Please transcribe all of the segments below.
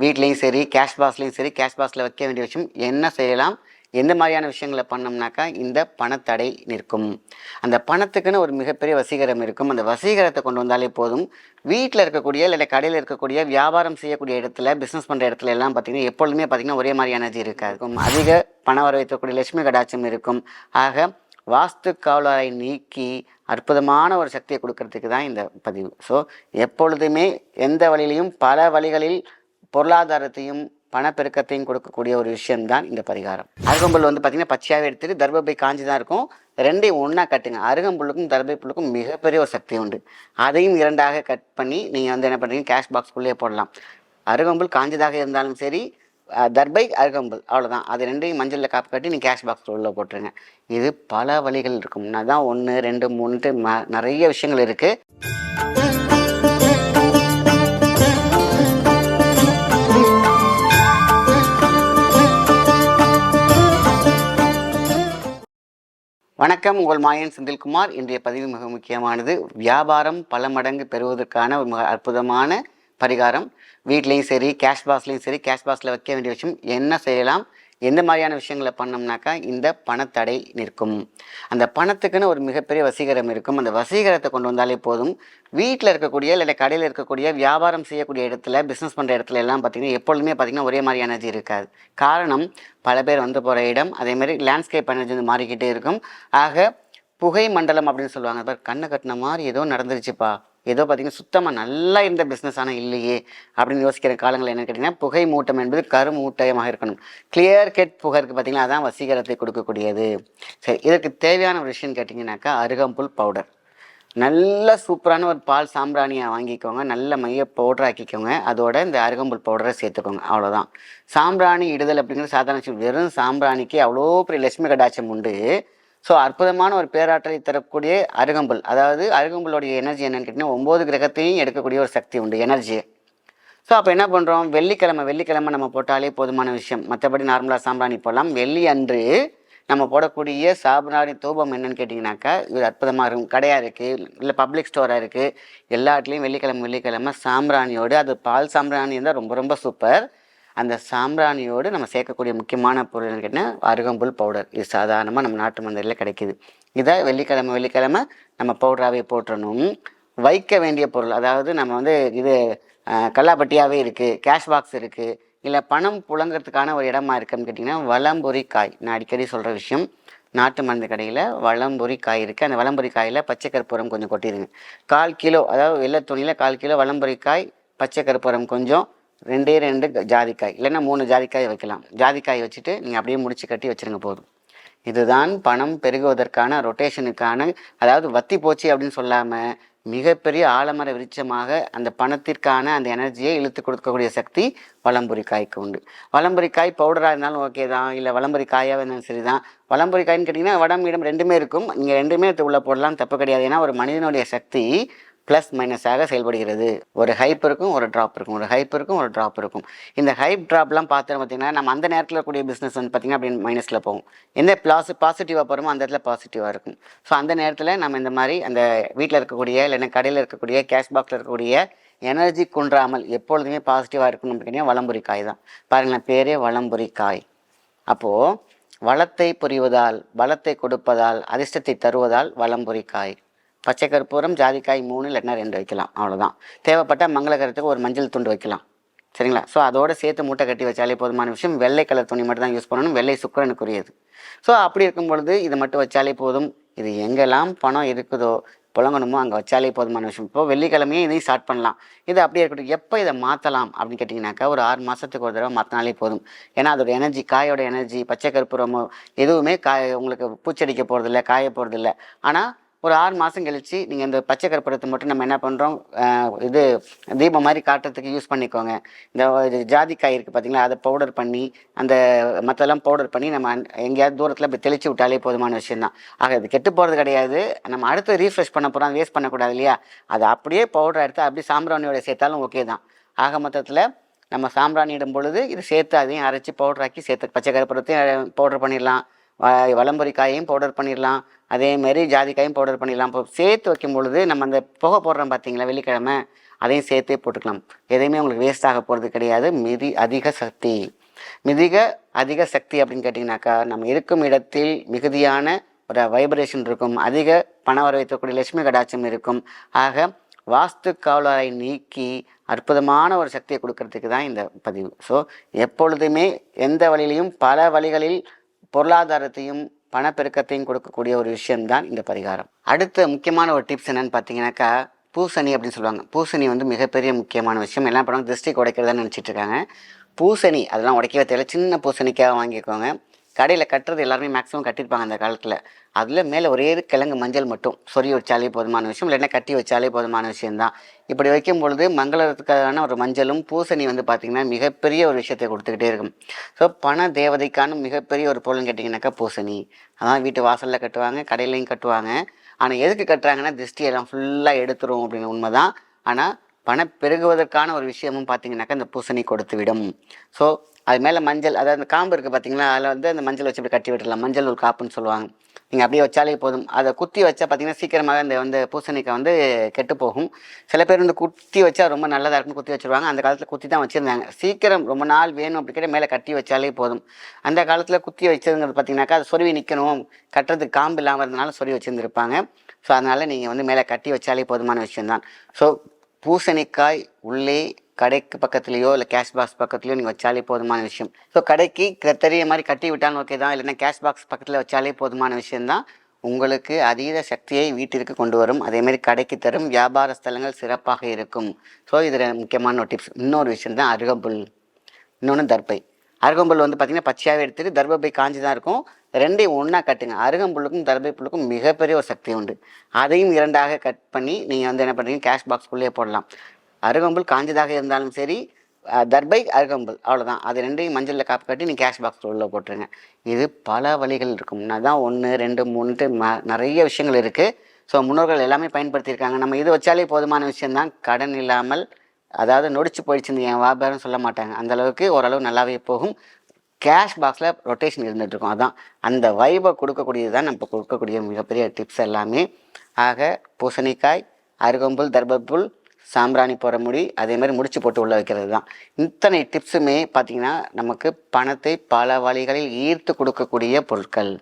வீட்லேயும் சரி கேஷ் பாக்ஸ்லேயும் சரி கேஷ் பாக்ஸில் வைக்க வேண்டிய விஷயம் என்ன செய்யலாம் எந்த மாதிரியான விஷயங்களை பண்ணோம்னாக்கா இந்த பணத்தடை நிற்கும். அந்த பணத்துக்குன்னு ஒரு மிகப்பெரிய வசீகரம் இருக்கும். அந்த வசீகரத்தை கொண்டு வந்தாலே போதும். வீட்டில் இருக்கக்கூடிய இல்லை கடையில் இருக்கக்கூடிய வியாபாரம் செய்யக்கூடிய இடத்துல பிஸ்னஸ் பண்ணுற இடத்துல எல்லாம் பார்த்தீங்கன்னா எப்பொழுதுமே பார்த்திங்கன்னா ஒரே மாதிரி எனர்ஜி இருக்காது. அதிக பண வரவைத்தக்கூடிய லட்சுமி கடாட்சம் இருக்கும். ஆக வாஸ்து காவலரை நீக்கி அற்புதமான ஒரு சக்தியை கொடுக்கறதுக்கு தான் இந்த பதிவு. ஸோ எப்பொழுதுமே எந்த வழியிலையும் பல வழிகளில் பொருளாதாரத்தையும் பணப்பெருக்கத்தையும் கொடுக்கக்கூடிய ஒரு விஷயம்தான் இந்த பரிகாரம். அருகம்புல் வந்து பார்த்தீங்கன்னா பச்சையாகவே எடுத்துட்டு தர்பப்பை காஞ்சி தான் இருக்கும். ரெண்டையும் ஒன்றா கட்டுங்க. அருகம்புல்லுக்கும் தர்பை புல்லுக்கும் மிகப்பெரிய ஒரு சக்தி உண்டு. அதையும் இரண்டாக கட் பண்ணி நீங்கள் வந்து என்ன பண்ணுறீங்க கேஷ் பாக்ஸ்க்குள்ளேயே போடலாம். அருகம்புல் காஞ்சதாக இருந்தாலும் சரி தர்பை அருகம்புல் அவ்வளோதான் அது ரெண்டையும் மஞ்சளில் காப்பு கட்டி நீங்கள் கேஷ் பாக்ஸ் உள்ளே போட்டுருங்க. இது பல வழிகள் இருக்கும். நான் தான் ஒன்று ரெண்டு மூணுட்டு ம நிறைய விஷயங்கள் இருக்குது வணக்கம் உங்கள் மாயன் செந்தில்குமார். இன்றைய பதிவு மிக முக்கியமானது. வியாபாரம் பல மடங்கு பெறுவதற்கான ஒரு மிக அற்புதமான பரிகாரம். வீட்லேயும் சரி கேஷ் பாக்ஸ்லேயும் சரி கேஷ் பாக்ஸில் வைக்க வேண்டிய விஷயம் என்ன செய்யலாம் எந்த மாதிரியான விஷயங்களை பண்ணோம்னாக்கா இந்த பணத்தடை நிற்கும். அந்த பணத்துக்குன்னு ஒரு மிகப்பெரிய வசீகரம் இருக்கும். அந்த வசீகரத்தை கொண்டு வந்தாலே போதும். வீட்டில் இருக்கக்கூடிய இல்லை கடையில் இருக்கக்கூடிய வியாபாரம் செய்யக்கூடிய இடத்துல பிஸ்னஸ் பண்ணுற இடத்துல எல்லாம் பார்த்தீங்கன்னா எப்பொழுதுமே பார்த்திங்கன்னா ஒரே மாதிரி எனர்ஜி இருக்காது. காரணம் பல பேர் வந்து போகிற இடம். அதே மாதிரி லேண்ட்ஸ்கேப் எனர்ஜி வந்து மாறிக்கிட்டே இருக்கும். ஆக புகை மண்டலம் அப்படின்னு சொல்லுவாங்க. பார் கண்ணை கட்டின மாதிரி ஏதோ நடந்துருச்சுப்பா. ஏதோ பார்த்தீங்கன்னா சுத்தமாக நல்லா இருந்த பிஸ்னஸ் ஆனால் இல்லையே அப்படின்னு யோசிக்கிற காலங்கள் என்னன்னு கேட்டிங்கன்னா புகை மூட்டம் என்பது கருமூட்டமாக இருக்கணும். கிளியர் கெட் புகை இருக்குது அதான் வசீகரத்தை கொடுக்கக்கூடியது. சரி இதற்கு தேவையான ஒரு விஷயம்னு கேட்டிங்கனாக்கா அருகம்புல் பவுடர் நல்ல சூப்பரான ஒரு பால் சாம்பிராணியை வாங்கிக்கோங்க. நல்ல மைய பவுடர் ஆக்கிக்கோங்க. அதோட இந்த அருகம்புல் பவுடரை சேர்த்துக்கோங்க. அவ்வளோதான் சாம்பிராணி இடுதல் அப்படிங்கிறது சாதாரண வெறும் சாம்பிராணிக்கு அவ்வளோ பெரிய லட்சுமி கடாட்சம் உண்டு. ஸோ அற்புதமான ஒரு பேராற்றலை தரக்கூடிய அருகம்புல் அதாவது அருகம்புலோடைய எனர்ஜி என்னென்னு கேட்டிங்கன்னா ஒம்பது கிரகத்தையும் எடுக்கக்கூடிய ஒரு சக்தி உண்டு எனர்ஜி ஸோ அப்போ என்ன பண்ணுறோம் வெள்ளிக்கிழமை வெள்ளிக்கிழமை நம்ம போட்டாலே போதுமான விஷயம். மற்றபடி நார்மலாக சாம்பிராணி போடலாம். வெள்ளி அன்று நம்ம போடக்கூடிய சாம்பிராணி தூபம் என்னன்னு கேட்டிங்கனாக்கா இது அற்புதமாக இருக்கும். கடையாக இருக்குது இல்லை பப்ளிக் ஸ்டோராக இருக்குது எல்லா இடத்துலையும் வெள்ளிக்கிழமை வெள்ளிக்கிழமை சாம்பிராணியோடு அது பால் சாம்பிராணி இருந்தால் ரொம்ப ரொம்ப சூப்பர் அந்த சாம்பிராணியோடு நம்ம சேர்க்கக்கூடிய முக்கியமான பொருள் கேட்டிங்கன்னா அருகம்புல் பவுடர் இது சாதாரணமாக நம்ம நாட்டு மந்தையில் கிடைக்கிது. இதை வெள்ளிக்கிழமை வெள்ளிக்கிழமை நம்ம பவுடராகவே போட்டுறணும். வைக்க வேண்டிய பொருள் அதாவது நம்ம வந்து இது கல்லாப்பட்டியாகவே இருக்குது கேஷ் பாக்ஸ் இருக்குது இல்லை பணம் புழங்குறதுக்கான ஒரு இடமா இருக்குன்னு கேட்டிங்கன்னா வளம்பொரி காய் நான் அடிக்கடி சொல்கிற விஷயம் நாட்டு மருந்து கடையில் வளம்பொரி காய் இருக்குது அந்த வளம்பொரி காயில் பச்சை கற்பூரம் கொஞ்சம் கொட்டிடுங்க கால் கிலோ அதாவது வெள்ளை துணியில் கால் கிலோ வளம்பொரி காய் பச்சை கற்பூரம் கொஞ்சம் ரெண்டே ரெண்டு ஜாதிக்காய். இல்லைன்னா மூணு ஜாதிக்காய் வைக்கலாம். ஜாதிக்காய் வச்சுட்டு நீங்கள் அப்படியே முடிச்சு கட்டி வச்சிருங்க போதும். இதுதான் பணம் பெருகுவதற்கான ரொட்டேஷனுக்கான அதாவது வத்தி போச்சு அப்படின்னு சொல்லாமல் மிகப்பெரிய ஆலமர விருட்சமாக அந்த பணத்திற்கான அந்த எனர்ஜியை இழுத்து கொடுக்கக்கூடிய சக்தி வளம்புரி காய்க்கு உண்டு. வலம்புரி காய் பவுடராக இருந்தாலும் ஓகே தான். இல்லை வளம்புரி காயாக இருந்தாலும் சரி தான். வளம்புரி காய்ன்னு கேட்டிங்கன்னா வடம் இடம் ரெண்டுமே இருக்கும். நீங்கள் ரெண்டுமே உள்ளே போடலாம். தப்பு கிடையாது. ஏன்னா ஒரு மனிதனுடைய சக்தி ப்ளஸ் மைனஸாக செயல்படுகிறது. ஒரு ஹைப் இருக்கும் ஒரு ட்ராப் இருக்கும். ஒரு ஹைப் இருக்கும் ஒரு ட்ராப் இருக்கும். இந்த ஹைப் ட்ராப்லாம் பார்த்தோம் பார்த்தீங்கன்னா நம்ம அந்த நேரத்தில் இருக்கக்கூடிய பிஸ்னஸ் வந்து பார்த்திங்கன்னா அப்படின்னு மைனஸில் போகும். எந்த ப்ளாஸ் பாசிட்டிவாக போகிறோமோ அந்த இடத்துல பாசிட்டிவாக இருக்கும். ஸோ அந்த நேரத்தில் நம்ம இந்த மாதிரி அந்த வீட்டில் இருக்கக்கூடிய இல்லைன்னா கடையில் இருக்கக்கூடிய கேஷ் பாக்ஸில் இருக்கக்கூடிய எனர்ஜி குன்றாமல் எப்பொழுதுமே பாசிட்டிவாக இருக்கணும் அப்படின்னா வளம்புரி காய் தான். பாருங்களேன் பேரே வளம்புரி காய் அப்போது வளத்தை புரிவதால் பலத்தை கொடுப்பதால் அதிர்ஷ்டத்தை தருவதால் வளம்புரி காய் பச்சை கற்பூரம் ஜாதிக்காய் மூணு இல்லைன்னா ரெண்டு வைக்கலாம். அவ்வளோதான் தேவைப்பட்டால் மங்களகரத்துக்கு ஒரு மஞ்சள் துண்டு வைக்கலாம். சரிங்களா? ஸோ அதோட சேர்த்து மூட்டை கட்டி வச்சாலே போதுமான விஷயம். வெள்ளை கலர் துணி மட்டும் தான் யூஸ் பண்ணணும். வெள்ளை சுக்கரனுக்குரியது. ஸோ அப்படி இருக்கும் பொழுது இதை மட்டும் வச்சாலே போதும். இது எங்கெல்லாம் பணம் இருக்குதோ புழங்கணுமோ அங்கே வச்சாலே போதுமான விஷயம். இப்போ வெள்ளிக்கிழமையே இதையும் ஸ்டார்ட் பண்ணலாம். இது அப்படியே இருக்கட்டும். எப்போ இதை மாற்றலாம் அப்படின்னு கேட்டிங்கனாக்கா ஒரு ஆறு மாதத்துக்கு ஒரு தடவை மாற்றினாலே போதும். ஏன்னா அதோட எனர்ஜி காயோட எனர்ஜி பச்சை கற்பூரமோ எதுவுமே காய உங்களுக்கு பூச்சடிக்க போகிறதில்ல காய போகிறதில்ல ஆனால் ஒரு ஆறு மாதம் கழித்து நீங்கள் இந்த பச்சை கற்பூரத்தை மட்டும் நம்ம என்ன பண்ணுறோம் இது தீபம் மாதிரி காட்டுறதுக்கு யூஸ் பண்ணிக்கோங்க. இந்த இது ஜாதிக்காய் இருக்குது பார்த்தீங்களா அதை பவுடர் பண்ணி அந்த மற்றெல்லாம் பவுடர் பண்ணி நம்ம எங்கேயாவது தூரத்தில் இப்படி தெளித்து விட்டாலே போதுமான விஷயந்தான் ஆக இது கெட்டு போகிறது கிடையாது. நம்ம அடுத்து ரீஃப்ரெஷ் பண்ண போகிறோம் வேஸ்ட் பண்ணக்கூடாது இல்லையா? அதை அப்படியே பவுடர் எடுத்து அப்படியே சாம்பிராணியோட சேர்த்தாலும் ஓகே தான். ஆக மொத்தத்தில் நம்ம சாம்பிராணி இடும் பொழுது இது சேர்த்து அதையும் அரைச்சி பவுடர் ஆக்கி சேர்த்து பச்சை கற்பூரத்தையும் பவுடர் பண்ணிடலாம். வ- காயையும் பவுடர் பண்ணிடலாம் அதேமாதிரி ஜாதிக்காயும் பவுடர் பண்ணிடலாம் இப்போ சேர்த்து வைக்கும் பொழுது நம்ம அந்த புகை போடுறோம் பார்த்தீங்களா வெள்ளிக்கிழமை அதையும் சேர்த்தே போட்டுக்கலாம். எதையுமே உங்களுக்கு வேஸ்ட் ஆக போகிறது கிடையாது. மிதி அதிக சக்தி. மிதிக அதிக சக்தி அப்படின்னு கேட்டிங்கனாக்கா நம்ம இருக்கும் இடத்தில் மிகுதியான ஒரு வைப்ரேஷன் இருக்கும். அதிக பண வரவைத்தக்கூடிய லட்சுமி கடாட்சம் இருக்கும். ஆக வாஸ்து காவலரை நீக்கி அற்புதமான ஒரு சக்தியை கொடுக்கறதுக்கு தான் இந்த பதிவு. ஸோ எப்பொழுதுமே எந்த வழியிலையும் பல வழிகளில் பொருளாதாரத்தையும் பணப்பெருக்கத்தையும் கொடுக்கக்கூடிய ஒரு விஷயம்தான் இந்த பரிகாரம். அடுத்த முக்கியமான ஒரு டிப்ஸ் என்னன்னு பார்த்தீங்கன்னாக்கா பூசணி அப்படின்னு சொல்லுவாங்க. பூசணி வந்து மிகப்பெரிய முக்கியமான விஷயம். எல்லாம் பண்ணுவாங்க திருஷ்டி உடைக்கிறதா நினச்சிட்டு இருக்காங்க. பூசணி அதெல்லாம் உடைக்கவே தெரியல சின்ன பூசணிக்காக வாங்கிக்கோங்க. கடையில் கட்டுறது எல்லாருமே மேக்ஸிமம் கட்டியிருப்பாங்க அந்த காலத்தில். அதில் மேலே ஒரே கிழங்கு மஞ்சள் மட்டும். சொறி வச்சாலே போதுமான விஷயம் இல்லைன்னா கட்டி வச்சாலே போதுமான விஷயம்தான். இப்படி வைக்கும் பொழுது மங்களத்துக்கான ஒரு மஞ்சளும் பூசணி வந்து பார்த்திங்கன்னா மிகப்பெரிய ஒரு விஷயத்தை கொடுத்துக்கிட்டே இருக்கும். ஸோ பண தேவதைக்கான மிகப்பெரிய ஒரு பொருள்னு கேட்டிங்கனாக்கா பூசணி. அதான் வீட்டு வாசலில் கட்டுவாங்க கடையிலையும் கட்டுவாங்க. ஆனால் எதுக்கு கட்டுறாங்கன்னா திருஷ்டியெல்லாம் ஃபுல்லாக எடுத்துரும் அப்படின்னு உண்மை தான் ஆனால் பணம் பெருகுவதற்கான ஒரு விஷயமும் பார்த்தீங்கன்னாக்கா இந்த பூசணி கொடுத்து விடும் ஸோ அது மேலே மஞ்சள் அதாவது அந்த காம்பு இருக்குது பார்த்தீங்களா அதில் வந்து அந்த மஞ்சள் வச்சு இப்படி கட்டி விட்டுடலாம் மஞ்சள் ஒரு காப்புன்னு சொல்லுவாங்க. நீங்கள் அப்படியே வச்சாலே போதும். அதை குத்தி வச்சா பார்த்தீங்கன்னா சீக்கிரமாக இந்த வந்து பூசணிக்காய் வந்து கெட்டு போகும். சில பேர் வந்து குத்தி வச்சா ரொம்ப நல்லதாக இருக்குன்னு குத்தி வச்சுருவாங்க. அந்த காலத்தில் குத்தி தான் வச்சுருந்தாங்க. சீக்கிரம் ரொம்ப நாள் வேணும் அப்படி கேட்டால் மேலே கட்டி வச்சாலே போதும். அந்த காலத்தில் குத்தி வச்சதுங்கிறது பார்த்தீங்கன்னாக்கா அது சொருவி நிற்கணும் கட்டுறதுக்கு காம்பு இல்லாமல் இருந்தனால சொருவி வச்சுருந்துருப்பாங்க. ஸோ அதனால் நீங்கள் வந்து மேலே கட்டி வச்சாலே போதுமான விஷயம்தான். ஸோ பூசணிக்காய் உள்ளே கடைக்கு பக்கத்துலேயோ இல்லை கேஷ் பாக்ஸ் பக்கத்துலையோ நீங்கள் வச்சாலே போதுமான விஷயம். ஸோ கடைக்கு க- தெரிய மாதிரி கட்டி விட்டாலும் ஓகே தான். இல்லைன்னா கேஷ் பாக்ஸ் பக்கத்தில் வச்சாலே போதுமான விஷயந்தான் உங்களுக்கு அதீத சக்தியை வீட்டிற்கு கொண்டு வரும். அதேமாதிரி கடைக்கு தரும் வியாபார ஸ்தலங்கள் சிறப்பாக இருக்கும். ஸோ இதில் முக்கியமான ஒரு டிப்ஸ் இன்னொரு விஷயம் தான் அருகம்புல். இன்னொன்று தர்பை. அருகம்புல் வந்து பார்த்திங்கன்னா பச்சையாகவே எடுத்துட்டு தர்பை காஞ்சி தான் இருக்கும். ரெண்டையும் ஒன்றா கட்டுங்க. அருகம்புல்லுக்கும் தர்பை புல்லுக்கும் மிகப்பெரிய ஒரு சக்தி உண்டு. அதையும் இரண்டாக கட் பண்ணி நீங்கள் வந்து என்ன பண்ணுறீங்க கேஷ் பாக்ஸ்குள்ளேயே போடலாம். அருகம்புல் காஞ்சதாக இருந்தாலும் சரி தர்பை அருகம்புல் அவ்வளோதான் அது ரெண்டையும் மஞ்சளில் காப்பு கட்டி நீங்கள் கேஷ் பாக்ஸ் உள்ளே போட்டுருங்க. இது பல வழிகள் இருக்கும். முன்னாதான் ஒன்று ரெண்டு மூணுட்டு ம நிறைய விஷயங்கள் இருக்குது ஸோ முன்னோர்கள் எல்லாமே பயன்படுத்தியிருக்காங்க. நம்ம இது வச்சாலே போதுமான விஷயந்தான் கடன் இல்லாமல் அதாவது நொடிச்சு போயிடுச்சுன்னு என் வியாபாரம் சொல்ல மாட்டாங்க. அந்தளவுக்கு ஓரளவு நல்லாவே போகும். கேஷ் பாக்ஸில் ரொட்டேஷன் இருந்துகிட்ருக்கும் அதான். அந்த வைபை கொடுக்கக்கூடியது தான் நம்ம கொடுக்கக்கூடிய மிகப்பெரிய டிப்ஸ் எல்லாமே. ஆக பூசணிக்காய் அருகம்புல் தர்பப்புல் சாம்பிராணி போகிற முடி அதே மாதிரி முடிச்சு போட்டு உள்ள வைக்கிறது தான். இத்தனை டிப்ஸுமே பார்த்திங்கன்னா நமக்கு பணத்தை பல வழிகளில் ஈர்த்து கொடுக்கக்கூடிய பொருட்கள்.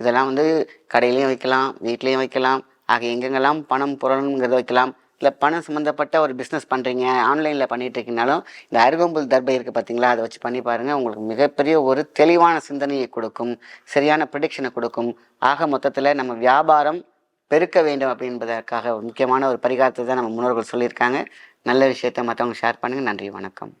இதெல்லாம் வந்து கடையிலையும் வைக்கலாம் வீட்லேயும் வைக்கலாம் ஆக எங்கெங்கெல்லாம் பணம் புறணுங்கிறத வைக்கலாம். இல்லை பணம் சம்மந்தப்பட்ட ஒரு பிஸ்னஸ் பண்ணுறீங்க ஆன்லைனில் பண்ணிகிட்டு இருக்கீங்கனாலும் இந்த அருகம்புல் தர்பை இருக்குது பார்த்தீங்களா அதை வச்சு பண்ணி பாருங்கள் உங்களுக்கு மிகப்பெரிய ஒரு தெளிவான சிந்தனையை கொடுக்கும் சரியான ப்ரிடிக்ஷனை கொடுக்கும். ஆக மொத்தத்தில் நம்ம வியாபாரம் பெருக்க வேண்டும் அப்படின்பதற்காக ஒரு முக்கியமான ஒரு பரிகாரத்தை தான் நம்ம முன்னோர்கள் சொல்லியிருக்காங்க. நல்ல விஷயத்தை மற்றவங்க ஷேர் பண்ணுங்கள் நன்றி வணக்கம்.